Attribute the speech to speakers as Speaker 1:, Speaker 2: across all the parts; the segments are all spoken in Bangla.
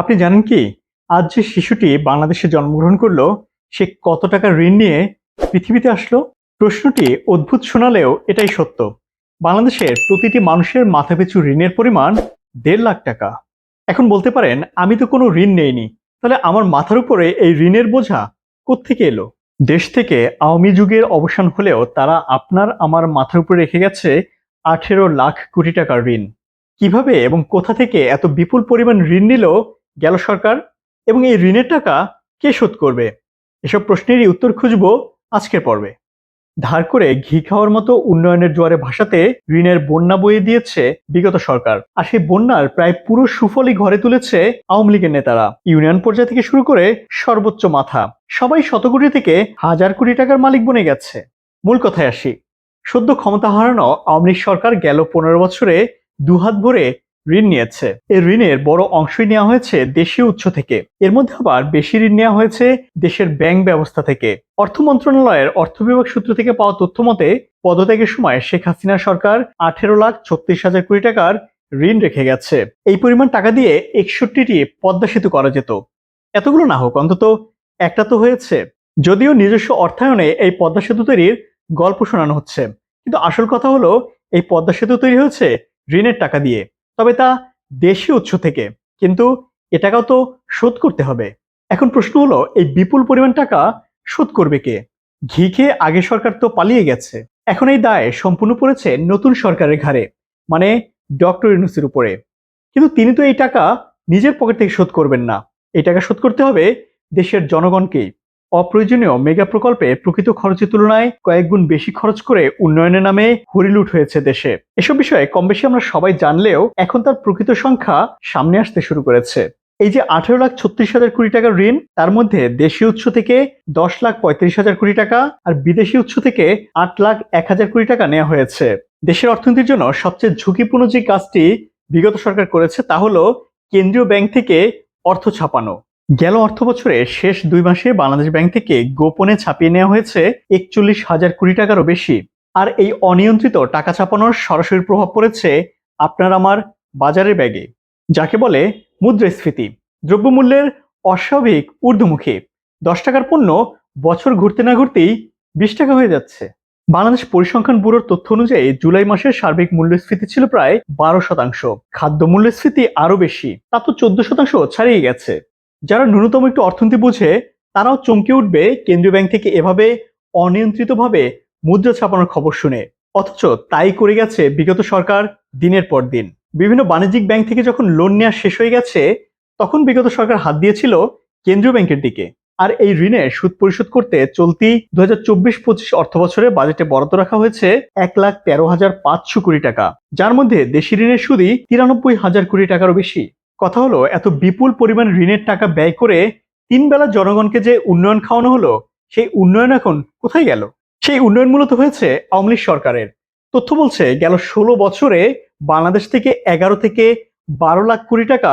Speaker 1: আপনি জানেন কি? আজ যে শিশুটি বাংলাদেশে জন্মগ্রহণ করল, সে কত টাকা ঋণ নিয়ে পৃথিবীতে আসলো? প্রশ্নটি অদ্ভুত শোনালেও এটাই সত্য। বাংলাদেশের প্রতিটি মানুষের মাথাপিছু ঋণের পরিমাণ দেড় লাখ টাকা। এখন বলতে পারেন, আমি তো কোনো ঋণ নেইনি। তাহলে আমার মাথার উপরে এই ঋণের বোঝা কোত্থেকে এলো? দেশ থেকে আওয়ামী যুগের অবসান হলেও তারা আপনার আমার মাথার উপরে রেখে গেছে আঠেরো লাখ কোটি টাকার ঋণ। কীভাবে এবং কোথা থেকে এত বিপুল পরিমাণ ঋণ নিল গেল সরকার এবং এই ঋণের টাকা কে শোধ করবে? এসব প্রশ্নেরই উত্তর খুঁজব আজকের পর্বে। ধার করে ঘি খাওয়ার মতো উন্নয়নের জোয়ারে ভাসাতে ঋণের বন্যা বয়ে দিয়েছে বিগত সরকার। আর সেই বন্যার প্রায় পুরো সুফলই ঘরে তুলেছে আওয়ামী লীগের নেতারা। ইউনিয়ন পর্যায় থেকে শুরু করে সর্বোচ্চ মাথা। সবাই শত কোটি থেকে হাজার কোটি টাকার মালিক বনে গেছে। মূল কথায় আসি। সদ্য ক্ষমতা হারানো আওয়ামী লীগ সরকার গেল পনেরো বছরে দুহাত ভরে ঋণ নিয়েছে। এই ঋণের বড় অংশই নেওয়া হয়েছে দেশীয় উৎস থেকে। এর মধ্যে আবার বেশি ঋণ নেওয়া হয়েছে দেশের ব্যাংক ব্যবস্থা থেকে। অর্থ মন্ত্রণালয়ের অর্থ বিভাগ সূত্র থেকে পাওয়া তথ্য মতে, পদত্যাগের সময় শেখ হাসিনা সরকার আঠেরো লাখ ছত্রিশ হাজার কোটি টাকার ঋণ রেখে গেছে। এই পরিমাণ টাকা দিয়ে একষট্টিটি পদ্মা সেতু করা যেত। এতগুলো না হোক, অন্তত একটা তো হয়েছে। যদিও নিজস্ব অর্থায়নে এই পদ্মা সেতু তৈরির গল্প শোনানো হচ্ছে। কিন্তু আসল কথা হলো, এই পদ্মা সেতু তৈরি হয়েছে ঋণের টাকা দিয়ে। তবে তা দেশীয় উৎস থেকে। কিন্তু এ টাকাও তো শোধ করতে হবে। এখন প্রশ্ন হলো, এই বিপুল পরিমাণ টাকা শোধ করবে কে? ঘি খেয়ে আগে সরকার তো পালিয়ে গেছে। এখন এই দায় সম্পূর্ণ পড়েছে নতুন সরকারের ঘাড়ে মানে ডক্টর ইউনুসের উপরে। কিন্তু তিনি তো এই টাকা নিজের পকেট থেকে শোধ করবেন না। এই টাকা শোধ করতে হবে দেশের জনগণকেই। অপ্রয়োজনীয় মেগা প্রকল্পে প্রকৃত খরচের তুলনায় কয়েক গুণ বেশি খরচ করে উন্নয়নের নামে হরিলুট হয়েছে দেশে। এসব বিষয়ে কম বেশি আমরা সবাই জানলেও এখন তার প্রকৃত সংখ্যা সামনে আসতে শুরু করেছে। এই যে আঠারো লাখ ছত্রিশ হাজার কোটি টাকার ঋণ, তার মধ্যে দেশীয় উৎস থেকে দশ লাখ পঁয়ত্রিশ হাজার কোটি টাকা আর বিদেশি উৎস থেকে আট লাখ এক হাজার কোটি টাকা নেওয়া হয়েছে। দেশের অর্থনীতির জন্য সবচেয়ে ঝুঁকিপূর্ণ যে কাজটি বিগত সরকার করেছে তা হলো কেন্দ্রীয় ব্যাংক থেকে অর্থ ছাপানো। গেল অর্থ বছরে শেষ দুই মাসে বাংলাদেশ ব্যাংক থেকে গোপনে ছাপিয়ে নেওয়া হয়েছে একচল্লিশ হাজার কোটি টাকারও বেশি। আর এই অনিয়ন্ত্রিত টাকা ছাপানোর সরাসরি প্রভাব পড়েছে আপনার আমার বাজারের ব্যাগে, যাকে বলে মুদ্রাস্ফীতি। দ্রব্যমূল্যের অস্বাভাবিক ঊর্ধ্বমুখী। দশ টাকার পণ্য বছর ঘুরতে না ঘুরতেই বিশ টাকা হয়ে যাচ্ছে। বাংলাদেশ পরিসংখ্যান ব্যুরোর তথ্য অনুযায়ী জুলাই মাসের সার্বিক মূল্যস্ফীতি ছিল প্রায় বারো শতাংশ। খাদ্য মূল্যস্ফীতি আরও বেশি, তা তো চোদ্দ শতাংশ ছাড়িয়ে গেছে। যারা ন্যূনতম একটু অর্থনীতি বুঝে, তারাও চমকে উঠবে কেন্দ্রীয় ব্যাংক থেকে এভাবে অনিয়ন্ত্রিতভাবে মুদ্রা ছাপানোর খবর শুনে। অথচ তাই করে গেছে বিগত সরকার দিনের পর দিন। বিভিন্ন বাণিজ্যিক ব্যাংক থেকে যখন লোন নেওয়া শেষ হয়ে গেছে, তখন বিগত সরকার হাত দিয়েছিল কেন্দ্রীয় ব্যাংকের দিকে। আর এই ঋণের সুদ পরিশোধ করতে চলতি দু হাজার চব্বিশ পঁচিশ অর্থ বছরে বাজেটে বরাদ্দ রাখা হয়েছে এক লাখ তেরো হাজার পাঁচশো কোটি টাকা। যার মধ্যে দেশি ঋণের সুদই তিরানব্বই হাজার কোটি টাকারও বেশি। কথা হলো, এত বিপুল পরিমাণ ঋণের টাকা ব্যয় করে তিন বেলা জনগণকে যে উন্নয়ন খাওয়ানো হলো, সেই উন্নয়ন এখন কোথায় গেল? সেই উন্নয়ন মূলত হয়েছে আওয়ামী লীগ সরকারের। তথ্য বলছে, গেল ষোলো বছরে বাংলাদেশ থেকে এগারো থেকে বারো লাখ কোটি টাকা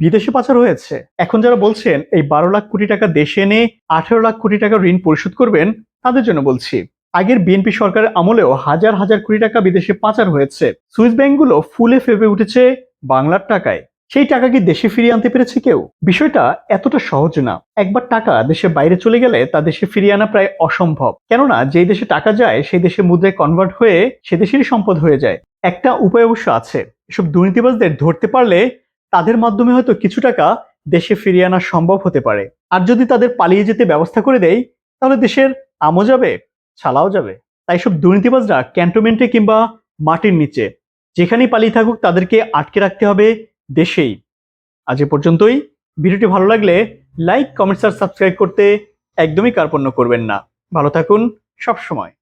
Speaker 1: বিদেশে পাচার হয়েছে। এখন যারা বলছেন, এই বারো লাখ কোটি টাকা দেশে এনে আঠেরো লাখ কোটি টাকা ঋণ পরিশোধ করবেন, তাদের জন্য বলছি, আগের বিএনপি সরকারের আমলেও হাজার হাজার কোটি টাকা বিদেশে পাচার হয়েছে। সুইস ব্যাংকগুলো ফুলে ফেপে উঠেছে বাংলার টাকায়। সেই টাকা কি দেশে ফিরিয়ে আনতে পেরেছে কেউ? বিষয়টা এতটা সহজ না। একবার টাকা দেশের বাইরে চলে গেলে তা দেশে ফিরিয়ে আনা প্রায় অসম্ভব। কেননা যেই দেশে টাকা যায়, সেই দেশে মুদ্রায় কনভার্ট হয়ে সে দেশেরই সম্পদ হয়ে যায়। একটা উপায় অবশ্য আছে। এসব দুর্নীতিবাজদের ধরতে পারলে তাদের মাধ্যমে হয়তো কিছু টাকা দেশে ফিরিয়ে আনা সম্ভব হতে পারে। আর যদি তাদের পালিয়ে যেতে ব্যবস্থা করে দেয়, তাহলে দেশের আমও যাবে, ছালাও যাবে। তাই সব দুর্নীতিবাজরা ক্যান্টনমেন্টে কিংবা মাটির নিচে, যেখানেই পালিয়ে থাকুক, তাদেরকে আটকে রাখতে হবে দেশেই। আজ এ পর্যন্তই। ভিডিওটি ভালো লাগলে লাইক কমেন্টস আর সাবস্ক্রাইব করতে একদমই কার্পণ্য করবেন না। ভালো থাকুন সব সময়